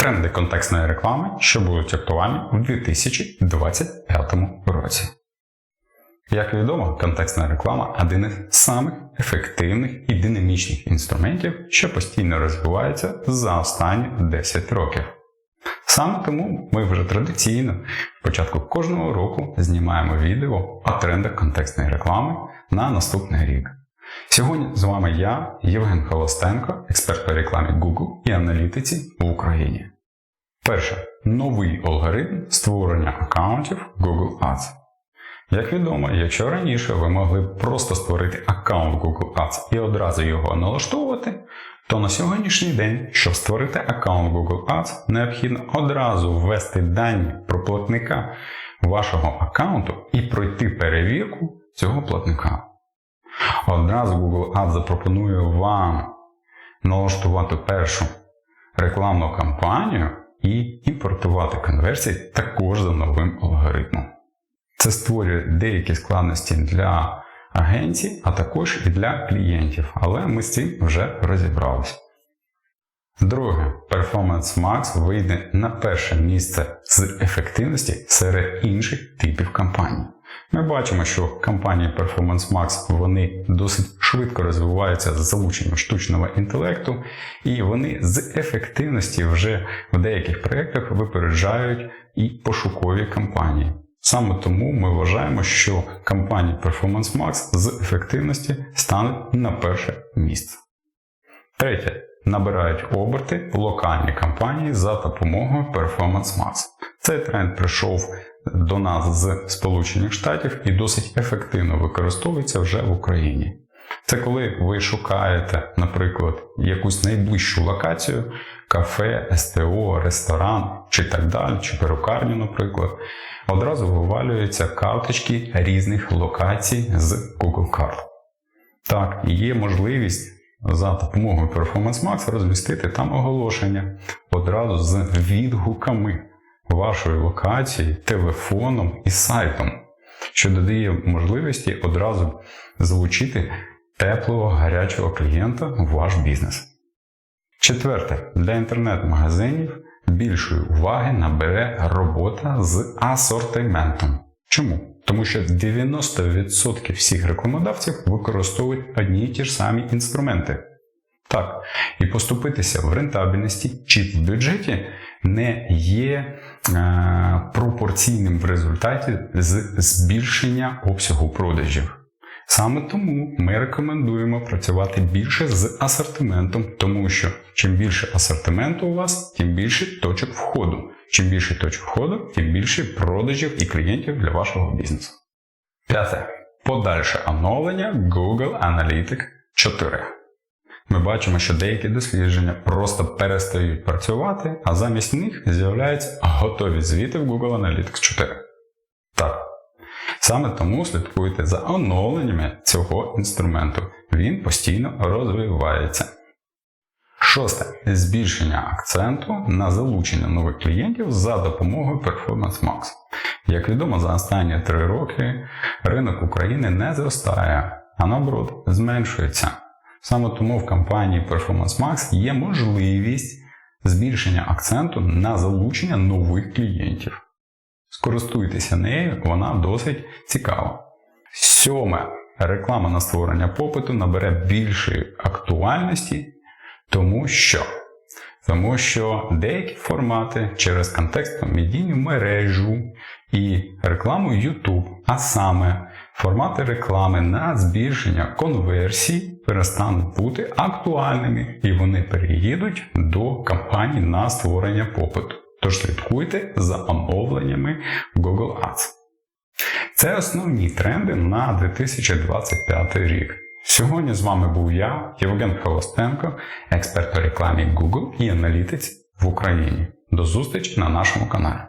Тренди контекстної реклами, що будуть актуальні у 2025 році. Як відомо, контекстна реклама один із самих ефективних і динамічних інструментів, що постійно розвивається за останні 10 років. Саме тому ми вже традиційно в початку кожного року знімаємо відео о трендах контекстної реклами на наступний рік. Сьогодні з вами я, Євген Холостенко, експерт по рекламі Google і аналітиці в Україні. Перше. Новий алгоритм створення аккаунтів Google Ads. Як відомо, якщо раніше ви могли просто створити аккаунт Google Ads і одразу його налаштовувати, то на сьогоднішній день, щоб створити аккаунт Google Ads, необхідно одразу ввести дані про платника вашого аккаунту і пройти перевірку цього платника. Одразу Google Ads запропонує вам налаштувати першу рекламну кампанію і імпортувати конверсії також за новим алгоритмом. Це створює деякі складності для агенцій, а також і для клієнтів, але ми з цим вже розібралися. Друге, Performance Max вийде на перше місце з ефективності серед інших типів кампаній. Ми бачимо, що компанії Performance Max вони досить швидко розвиваються з залученням штучного інтелекту, і вони з ефективності вже в деяких проєктах випереджають і пошукові кампанії. Саме тому ми вважаємо, що компанії Performance Max з ефективності стануть на перше місце. Третє. Набирають оберти локальні кампанії за допомогою Performance Max. Цей тренд прийшов до нас з Сполучених Штатів і досить ефективно використовується вже в Україні. Це коли ви шукаєте, наприклад, якусь найближчу локацію, кафе, СТО, ресторан чи так далі, чи перукарню, наприклад, одразу вивалюються карточки різних локацій з Google карт. Так, є можливість за допомогою Performance Max розмістити там оголошення одразу з відгуками вашої локації, телефоном і сайтом, що додає можливості одразу залучити теплого гарячого клієнта в ваш бізнес. Четверте, для інтернет-магазинів більшої уваги набере робота з асортиментом. Чому? Тому що 90% всіх рекламодавців використовують одні й ті ж самі інструменти. Так, і поступитися в рентабельності чи в бюджеті не є пропорційним в результаті з збільшення обсягу продажів. Саме тому ми рекомендуємо працювати більше з асортиментом, тому що чим більше асортименту у вас, тим більше точок входу. Чим більше точок входу, тим більше продажів і клієнтів для вашого бізнесу. П'яте. Подальше оновлення Google Analytics 4. Ми бачимо, що деякі дослідження просто перестають працювати, а замість них з'являються готові звіти в Google Analytics 4. Так. Саме тому слідкуйте за оновленнями цього інструменту. Він постійно розвивається. Шосте. Збільшення акценту на залучення нових клієнтів за допомогою Performance Max. Як відомо, за останні три роки ринок України не зростає, а наоборот, зменшується. Саме тому в компанії Performance Max є можливість збільшення акценту на залучення нових клієнтів. Скористуйтеся нею, вона досить цікава. Сьоме. Реклама на створення попиту набере більшої актуальності, тому що тому що деякі формати через контекстну медійну мережу і рекламу YouTube, а саме формати реклами на збільшення конверсій перестануть бути актуальними і вони переїдуть до кампаній на створення попиту. Тож слідкуйте за оновленнями Google Ads. Це основні тренди на 2025 рік. Сьогодні з вами був я, Євген Холостенко, експерт по рекламі Google і аналітиці в Україні. До зустрічі на нашому каналі.